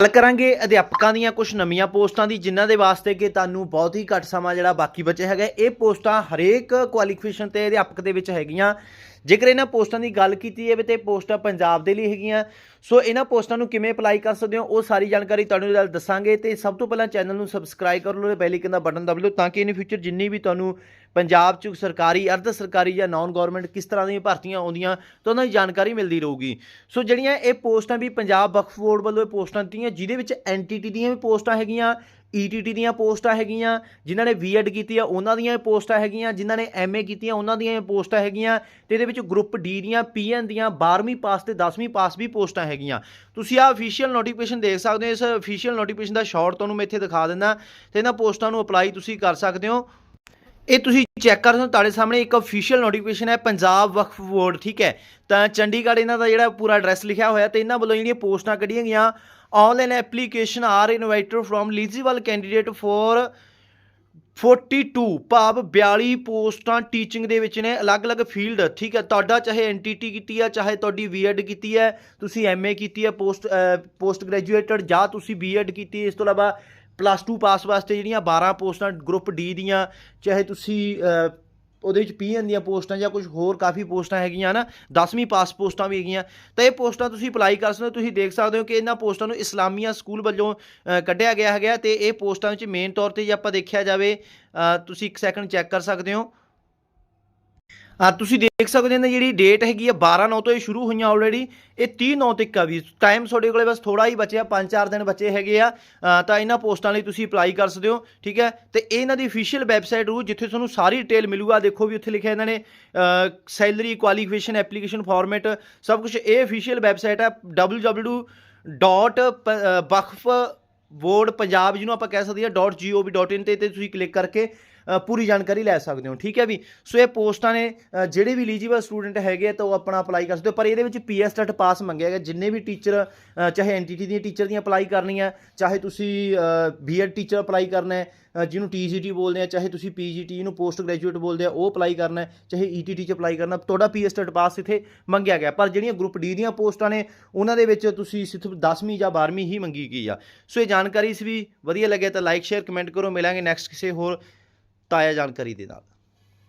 ਗੱਲ ਕਰਾਂਗੇ ਅਧਿਆਪਕਾਂ ਦੀਆਂ ਕੁਝ ਨਵੀਆਂ ਪੋਸਟਾਂ ਦੀ, ਜਿਨ੍ਹਾਂ ਦੇ ਵਾਸਤੇ ਕਿ ਤੁਹਾਨੂੰ ਬਹੁਤ ਹੀ ਘੱਟ ਸਮਾਂ ਜਿਹੜਾ ਬਾਕੀ ਬਚਿਆ ਹੈਗਾ। ਇਹ ਪੋਸਟਾਂ ਹਰੇਕ ਕੁਆਲੀਫਿਕੇਸ਼ਨ ਤੇ ਅਧਿਆਪਕ ਦੇ ਵਿੱਚ ਹੈਗੀਆਂ। ਜੇਕਰ ਇਹਨਾਂ ਪੋਸਟਾਂ ਦੀ ਗੱਲ ਕੀਤੀ ਜਾਵੇ ਤੇ ਪੋਸਟਾਂ ਪੰਜਾਬ ਦੇ ਲਈ ਹੈਗੀਆਂ, ਸੋ ਇਹਨਾਂ ਪੋਸਟਾਂ ਨੂੰ ਕਿਵੇਂ ਅਪਲਾਈ ਕਰ ਸਕਦੇ ਹੋ, ਉਹ ਸਾਰੀ ਜਾਣਕਾਰੀ ਤੁਹਾਨੂੰ ਦੱਸਾਂਗੇ ਤੇ ਸਭ ਤੋਂ ਪਹਿਲਾਂ ਚੈਨਲ ਨੂੰ ਸਬਸਕ੍ਰਾਈਬ ਕਰ ਲਓ ਤੇ ਬੈਲ ਆਈਕਨ ਦਾ ਬਟਨ ਦਬ ਲਓ ਤਾਂ ਕਿ ਇਨ ਫਿਊਚਰ ਜਿੰਨੀ ਵੀ ਤੁਹਾਨੂੰ ਪੰਜਾਬ 'ਚ ਸਰਕਾਰੀ, ਅਰਧ ਸਰਕਾਰੀ ਜਾਂ ਨਾਨ ਗਵਰਨਮੈਂਟ ਕਿਸ ਤਰ੍ਹਾਂ ਦੀਆਂ ਭਰਤੀਆਂ ਆਉਂਦੀਆਂ ਤਾਂ ਉਹਨਾਂ ਦੀ ਜਾਣਕਾਰੀ ਮਿਲਦੀ ਰਹੂਗੀ। ਸੋ ਜਿਹੜੀਆਂ ਇਹ ਪੋਸਟਾਂ ਵੀ ਪੰਜਾਬ ਵਕਫ ਬੋਰਡ ਵੱਲੋਂ ਇਹ ਪੋਸਟਾਂ ਦਿੱਤੀਆਂ, ਜਿਹਦੇ ਵਿੱਚ ਐਨਟੀਟੀ ਦੀਆਂ ਵੀ ਪੋਸਟਾਂ ਹੈਗੀਆਂ ਈਟੀਟੀ ਦੀਆਂ ਪੋਸਟਾਂ ਹੈਗੀਆਂ, ਜਿਨ੍ਹਾਂ ਨੇ ਬੀਐਡ ਕੀਤੀ ਆ, ਉਹਨਾਂ ਦੀਆਂ ਪੋਸਟਾਂ ਹੈਗੀਆਂ, ਜਿਨ੍ਹਾਂ ਨੇ ਐਮਏ ਕੀਤੀਆਂ, ਉਹਨਾਂ ਦੀਆਂ ਪੋਸਟਾਂ ਹੈਗੀਆਂ ਤੇ ਇਹਦੇ ਵਿੱਚ ਗਰੁੱਪ ਡੀ ਦੀਆਂ ਪੀਐਨ ਦੀਆਂ 12ਵੀਂ ਪਾਸ ਤੇ 10ਵੀਂ ਪਾਸ ਵੀ ਪੋਸਟਾਂ ਹੈਗੀਆਂ। ਤੁਸੀਂ ਆ ਅਫੀਸ਼ੀਅਲ ਨੋਟੀਫਿਕੇਸ਼ਨ ਦੇਖ ਸਕਦੇ ਹੋ, ਇਸ ਅਫੀਸ਼ੀਅਲ ਨੋਟੀਫਿਕੇਸ਼ਨ ਦਾ ਸ਼ਾਰਟ ਤੁਹਾਨੂੰ ਮੈਂ ਇੱਥੇ ਦਿਖਾ ਦਿੰਦਾ ਤੇ ਇਹਨਾਂ ਪੋਸਟਾਂ ਨੂੰ ਅਪਲਾਈ ਤੁਸੀਂ ਕਰ ਸਕਦੇ ਹੋ। ਇਹ ਤੁਸੀਂ ਚੈੱਕ ਕਰ ਸਕਦੇ ਹੋ, ਤੁਹਾਡੇ ਸਾਹਮਣੇ ਇੱਕ ਅਫੀਸ਼ੀਅਲ ਨੋਟੀਫਿਕੇਸ਼ਨ ਹੈ, ਪੰਜਾਬ ਵਕਫ ਬੋਰਡ, ਠੀਕ ਹੈ। ਤਾਂ ਚੰਡੀਗੜ੍ਹ ਇਹਨਾਂ ਦਾ ਜਿਹੜਾ ਪੂਰਾ ਐਡਰੈਸ ਲਿਖਿਆ ਹੋਇਆ ਤੇ ਇਹਨਾਂ ਵੱਲੋਂ ਜਿਹੜੀਆਂ ਪੋਸਟਾਂ ਕੱਢੀਆਂ ਗਈਆਂ online application are invited from eligible candidate for 42 ਭਾਵ 42 ਪੋਸਟਾਂ ਟੀਚਿੰਗ ਦੇ ਵਿੱਚ ਨੇ, ਅਲੱਗ-ਅਲੱਗ ਫੀਲਡ ਠੀਕ ਹੈ। ਤੁਹਾਡਾ ਚਾਹੇ ਐਨਟੀਟੀ ਕੀਤੀ ਹੈ, ਚਾਹੇ ਤੁਹਾਡੀ ਬੀਐਡ ਕੀਤੀ ਹੈ, ਤੁਸੀਂ ਐਮਏ ਕੀਤੀ ਹੈ ਪੋਸਟ ਪੋਸਟ ਗ੍ਰੈਜੂਏਟਡ ਜਾਂ ਤੁਸੀਂ ਬੀਐਡ ਕੀਤੀ ਹੈ, ਇਸ ਤੋਂ ਇਲਾਵਾ ਪਲੱਸ 2 ਪਾਸ ਵਾਸਤੇ ਜਿਹੜੀਆਂ 12 ਪੋਸਟਾਂ ਗਰੁੱਪ ਡੀ ਦੀਆਂ ਚਾਹੇ ਤੁਸੀਂ ਅ, ਉਹਦੇ ਵਿੱਚ ਪੀਐਨ ਦੀਆਂ ਪੋਸਟਾਂ ਜਾਂ ਕੁਝ ਹੋਰ ਕਾਫੀ ਪੋਸਟਾਂ ਹੈਗੀਆਂ ਨਾ 10ਵੀਂ ਪਾਸ ਪੋਸਟਾਂ ਵੀ ਹੈਗੀਆਂ ਤਾਂ ਇਹ ਪੋਸਟਾਂ ਤੁਸੀਂ ਅਪਲਾਈ ਕਰ ਸਕਦੇ ਹੋ ਤੁਸੀਂ ਦੇਖ ਸਕਦੇ ਹੋ ਕਿ ਇਹਨਾਂ ਪੋਸਟਾਂ ਨੂੰ ਇਸਲਾਮੀਆ ਸਕੂਲ ਵੱਲੋਂ ਕੱਢਿਆ ਗਿਆ ਹੈਗਾ ਤੇ ਇਹ ਪੋਸਟਾਂ ਵਿੱਚ ਮੇਨ ਤੌਰ ਤੇ ਜੇ ਆਪਾਂ ਦੇਖਿਆ ਜਾਵੇ ਤੁਸੀਂ ਇੱਕ ਸੈਕਿੰਡ ਚੈੱਕ ਕਰ ਸਕਦੇ ਹੋ। ਆ, ਤੁਸੀਂ ਦੇਖ ਸਕਦੇ ਹੋ ਨਾ ਜਿਹੜੀ ਡੇਟ ਹੈਗੀ ਆ 12 9 ਤੋਂ ਇਹ ਸ਼ੁਰੂ ਹੋਈਆਂ ਆਲਰੇਡੀ ਇਹ 30 9 ਤੱਕ ਆ ਵੀ। ਟਾਈਮ ਤੁਹਾਡੇ ਕੋਲੇ ਬਸ ਥੋੜਾ ਹੀ ਬਚਿਆ 5-4 ਦਿਨ ਬਚੇ ਹੈਗੇ ਆ। ਤਾਂ ਇਹਨਾਂ ਪੋਸਟਾਂ ਲਈ ਤੁਸੀਂ ਅਪਲਾਈ ਕਰ ਸਕਦੇ ਹੋ, ਠੀਕ ਹੈ? ਤੇ ਇਹਨਾਂ ਦੀ ਅਫੀਸ਼ੀਅਲ ਵੈਬਸਾਈਟ ਰੂ ਜਿੱਥੇ ਤੁਹਾਨੂੰ ਸਾਰੀ ਡਿਟੇਲ ਮਿਲੂਗਾ, ਦੇਖੋ ਵੀ ਉੱਥੇ ਲਿਖਿਆ ਇਹਨਾਂ ਨੇ ਸੈਲਰੀ ਕੁਆਲੀਫਿਕੇਸ਼ਨ ਐਪਲੀਕੇਸ਼ਨ ਫਾਰਮੈਟ ਸਭ ਕੁਝ ਇਹ ਅਫੀਸ਼ੀਅਲ ਵੈਬਸਾਈਟ ਹੈ www.ਬਖਫ ਬੋਰਡ ਪੰਜਾਬ ਜਿਹਨੂੰ ਆਪਾਂ ਕਹਿ ਸਕਦੇ ਹਾਂ .gov.in ਤੇ ਤੇ ਤੁਸੀਂ ਕਲਿੱਕ ਕਰਕੇ ਪੂਰੀ ਜਾਣਕਾਰੀ ਲੈ ਸਕਦੇ ਹੋ ਠੀਕ ਹੈ ਵੀ? ਸੋ ਇਹ ਪੋਸਟਾਂ ਨੇ ਜਿਹੜੇ ਵੀ ਐਲੀਜੀਬਲ ਸਟੂਡੈਂਟ ਹੈਗੇ ਆ ਤਾਂ ਉਹ ਆਪਣਾ ਅਪਲਾਈ ਕਰ ਸਕਦੇ ਹੋ ਪਰ ਇਹਦੇ ਵਿੱਚ ਪੀਐਸ ਟੈਟ ਪਾਸ ਮੰਗਿਆ ਗਿਆ ਜਿੰਨੇ ਵੀ ਟੀਚਰ ਚਾਹੇ ਐਨਟੀਟੀ ਦੀਆਂ ਟੀਚਰ ਦੀਆਂ ਅਪਲਾਈ ਕਰਨੀਆਂ ਚਾਹੇ ਤੁਸੀਂ ਬੀਐਡ ਟੀਚਰ ਅਪਲਾਈ ਕਰਨਾ ਹੈ ਅ, ਜਿਹਨੂੰ ਟੀਜੀਟੀ ਬੋਲਦੇ ਆ ਚਾਹੇ ਤੁਸੀਂ ਪੀਜੀਟੀ ਨੂੰ ਪੋਸਟ ਗ੍ਰੈਜੂਏਟ ਬੋਲਦੇ ਆ ਉਹ ਅਪਲਾਈ ਕਰਨਾ ਹੈ ਚਾਹੇ ਈਟੀਟੀ ਚ ਅਪਲਾਈ ਕਰਨਾ ਤੁਹਾਡਾ ਪੀਐਸ ਟੈਟ ਪਾਸ ਇੱਥੇ ਮੰਗਿਆ ਗਿਆ ਪਰ ਜਿਹੜੀਆਂ ਗਰੁੱਪ ਡੀ ਦੀਆਂ ਪੋਸਟਾਂ ਨੇ ਉਹਨਾਂ ਦੇ ਵਿੱਚ ਤੁਸੀਂ ਸਿਰਫ 10ਵੀਂ ਜਾਂ 12ਵੀਂ ਹੀ ਮੰਗੀ ਗਈ ਆ। ਸੋ ਇਹ ਜਾਣਕਾਰੀ ਇਸ ਵੀ ਵਧੀਆ ਲੱਗਿਆ ਤਾਂ ਲਾਈਕ ਸ਼ੇਅਰ ਕਮੈਂਟ ਕਰੋ ਮਿਲਾਂਗੇ ਨੈਕਸਟ ਕਿਸੇ ਹੋਰ ਤਾਜ਼ਾ ਜਾਣਕਾਰੀ ਦੇ ਨਾਲ।